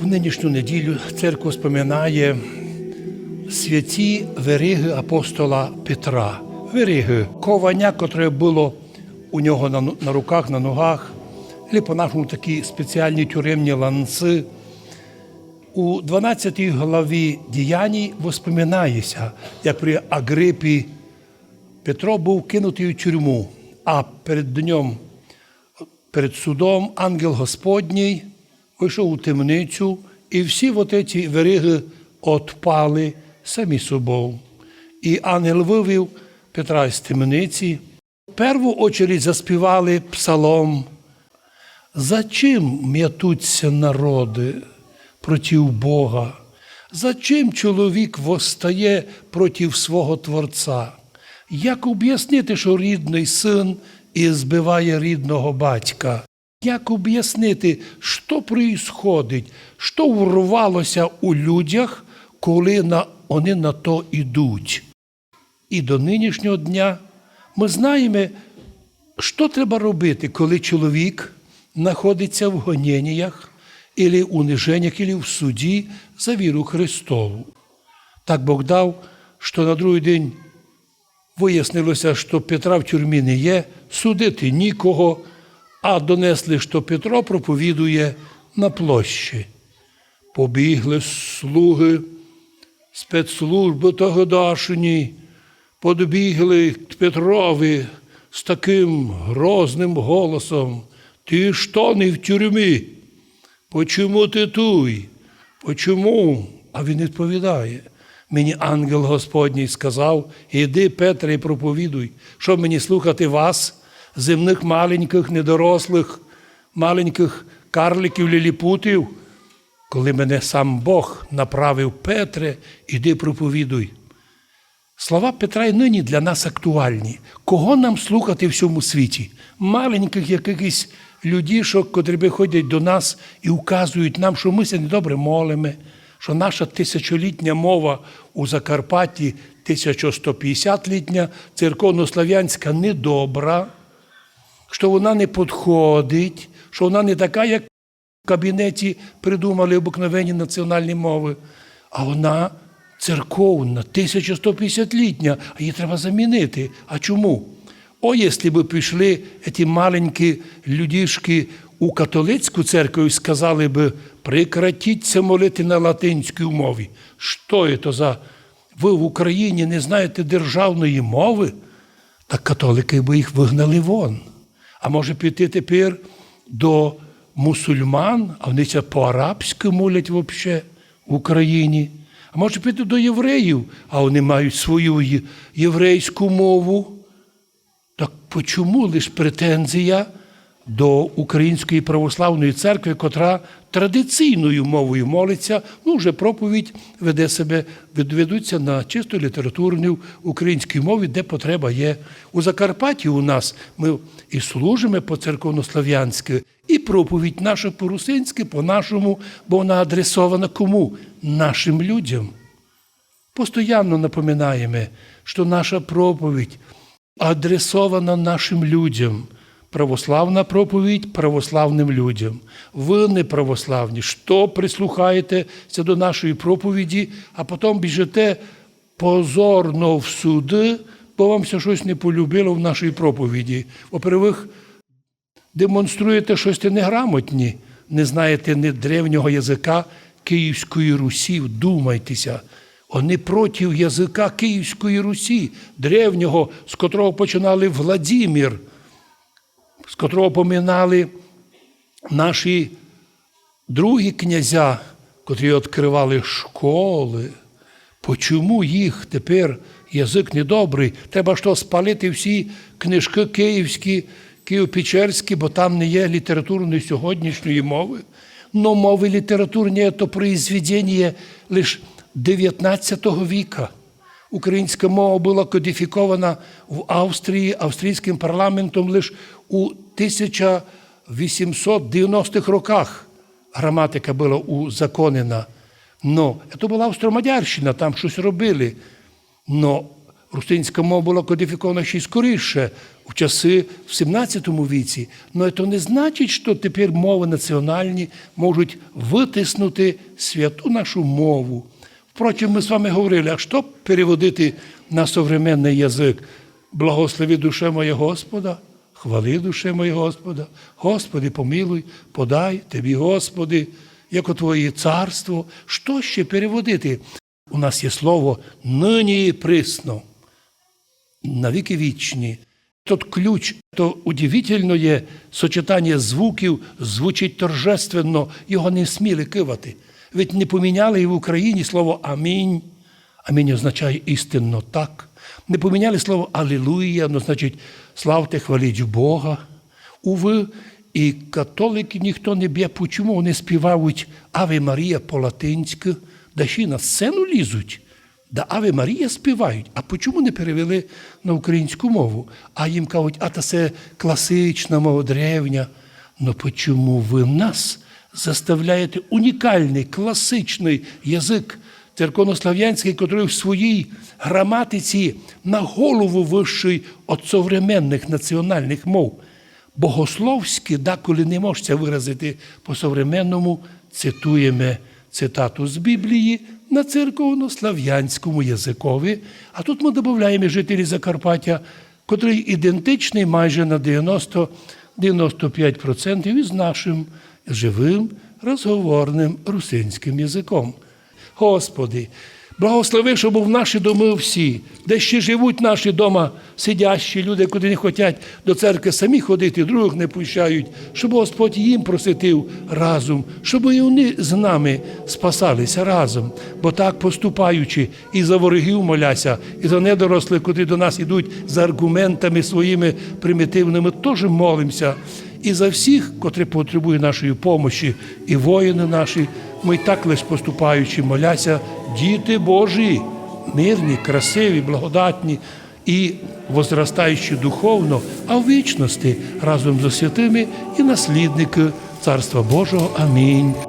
В нинішню неділю церква споминає святі вериги апостола Петра. Вериги ковання, котре було у нього на, на руках, на ногах, або по-нашому такі спеціальні тюремні ланци. У 12 главі діянь воспоминається, як при Агрипі Петро був кинутий у тюрму, а перед днем, перед судом ангел Господній вийшов у темницю, і всі от ці вериги отпали самі собою. І ангел вивів Петра з темниці. В першу очередь заспівали псалом. Зачим м'ятуться народи проти Бога? Зачим чоловік восстає проти свого Творця? Як об'яснити, що рідний син і збиває рідного батька? Як об'яснити, що происходить, що урвалося у людях, коли на, вони на то йдуть? І до нинішнього дня ми знаємо, що треба робити, коли чоловік знаходиться в гоніннях, або униженнях, або в суді за віру Христову. Так Бог дав, що на другий день вияснилося, що Петра в тюрмі не є, судити нікого, а донесли, що Петро проповідує на площі. Побігли слуги спецслужби тогодашні, подбігли Петрові з таким грозним голосом. Ти що не в тюрмі? Почому ти туй? Почому? А він відповідає. Мені ангел Господній сказав: іди, Петре, і проповідуй, що мені слухати вас, земних маленьких, недорослих, маленьких карликів ліліпутів, коли мене сам Бог направив Петре, іди проповідуй. Слова Петра і нині для нас актуальні. Кого нам слухати в всьому світі? Маленьких якихось людішок, котрі приходять до нас і вказують нам, що ми се недобре молимо, що наша тисячолітня мова у Закарпатті, 1150-літня, церковнослов'янська недобра, що вона не підходить, що вона не така, як в кабінеті придумали обикновені національні мови, а вона церковна, 1150-літня, а її треба замінити. А чому? О, якщо б пішли ці маленькі людішки у католицьку церкву і сказали б, прекратіться молити на латинській мові. Що це за? Ви в Україні не знаєте державної мови? Так католики б їх вигнали вон. А може піти тепер до мусульман, а вони це по-арабськи молять взагалі в Україні. А може піти до євреїв, а вони мають свою єврейську мову. Так чому лише претензія до Української православної церкви, котра традиційною мовою молиться, ну вже проповідь веде себе, ведуться на чисто літературній українській мові, де потреба є. У Закарпатті у нас ми і служимо по церковнослов'янськи, і проповідь наша по-русинськи, по-нашому, бо вона адресована кому? Нашим людям. Постоянно напоминаємо, що наша проповідь адресована нашим людям. Православна проповідь православним людям. Ви не православні. Що прислухаєтеся до нашої проповіді, а потім біжите позорно в суди, бо вам все щось не полюбило в нашій проповіді. Во-первых, демонструєте щось неграмотні, не знаєте ні древнього язика Київської Русі, вдумайтеся. Вони проти язика Київської Русі, древнього, з котрого починали Владимир, з котрого поминали наші другі князя, котрі відкривали школи. Почому їх тепер язик недобрий? Треба що спалити всі книжки київські, києво-печерські, бо там не є літературної сьогоднішньої мови. Но мови літературні – це произведення лише 19 віка. Українська мова була кодифікована в Австрії австрійським парламентом лише у 1890-х роках. Граматика була узаконена. Но це була Австромадярщина, там щось робили. Но Рустинська мова була кодифікована ще й скоріше, в часи в 17 віці. Але це не значить, що тепер мови національні можуть витиснути святу нашу мову. Впрочем, ми з вами говорили, а що переводити на современний язик? Благослови душе моє Господа, хвали душе моє Господа, Господи, помилуй, подай тобі, Господи, як у Твоє царство. Що ще переводити? У нас є слово нині і присно, навіки вічні. Тот ключ, то удивительно є сочетання звуків, звучить торжественно, його не сміли кивати. Ведь не поміняли і в Україні слово амінь. Амінь означає істинно так. Не поміняли слово Алілуя, воно значить славте, хваліть Бога. Уви, і католики ніхто не б'є, чому вони співають Аве Марія по-латинськи, да ще й на сцену лізуть. Да Аве Марія співають. А чому не перевели на українську мову? А їм кажуть, а та це класична мова древня. Ну чому ви нас заставляєте унікальний класичний язик церковнослав'янський, який в своїй граматиці на голову вищий від современних національних мов? Богословські, деколи не можеться виразити по-современному, цитуємо цитату з Біблії на церковнослав'янському язикові, а тут ми додаємо жителі Закарпаття, котрий ідентичний майже на 90-95% із нашим живим розговорним русинським язиком. Господи, благослови, щоб в наші доми всі, де ще живуть наші дома сидящі люди, куди не хочуть до церкви самі ходити, других не пущають, щоб Господь їм проситив разом, щоб і вони з нами спасалися разом. Бо так поступаючи, і за ворогів моляся, і за недорослих, куди до нас ідуть за аргументами своїми примітивними, теж молимося. І за всіх, котрі потребують нашої помощі, і воїни наші, ми так лише поступаючи, моляся, діти Божі, мирні, красиві, благодатні і возростаючи духовно, а в вічності разом з святими і наслідники Царства Божого. Амінь.